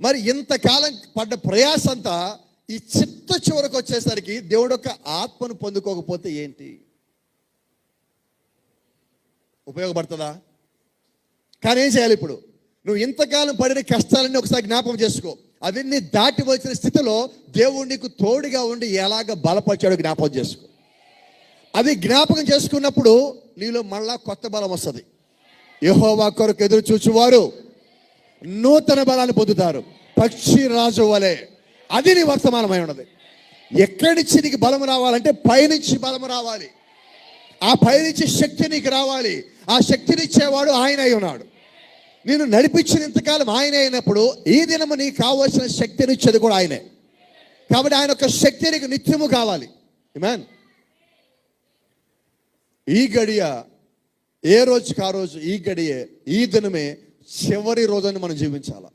మరి ఇంతకాలం పడ్డ ప్రయాస అంతా ఈ చిత్త చివరకు వచ్చేసరికి దేవుడు యొక్క ఆత్మను పొందుకోకపోతే ఏంటి? ఉపయోగపడుతుందా? కానీ ఏం చేయాలి ఇప్పుడు? నువ్వు ఇంతకాలం పడిన కష్టాలన్నీ ఒకసారి జ్ఞాపకం చేసుకో. అవన్నీ దాటి వచ్చిన స్థితిలో దేవుడు నీకు తోడుగా ఉండి ఎలాగ బలపరిచాడో జ్ఞాపకం చేసుకో. అది జ్ఞాపకం చేసుకున్నప్పుడు నీలో మళ్ళా కొత్త బలం వస్తుంది. యహోవా కొరకు ఎదురు చూచువారు నూతన బలాన్ని పొందుతారు. పక్షి రాజు వలె. అది నీ వర్తమానమై ఉన్నది. ఎక్కడి నుంచి నీకు బలం రావాలంటే పైనుంచి బలం రావాలి. ఆ పైనుంచి శక్తి నీకు రావాలి. ఆ శక్తినిచ్చేవాడు ఆయన అయి ఉన్నాడు. నేను నడిపించిన ఇంతకాలం ఆయన అయినప్పుడు ఈ దినము నీకు కావాల్సిన శక్తినిచ్చేది కూడా ఆయనే. కాబట్టి ఆయన యొక్క శక్తి నీకు నిత్యము కావాలి. మ్యాన్ ఈ గడియ ఏ రోజుకి ఆ రోజు? ఈ గడియే. ఈ దినమే చివరి రోజని మనం జీవించాలా?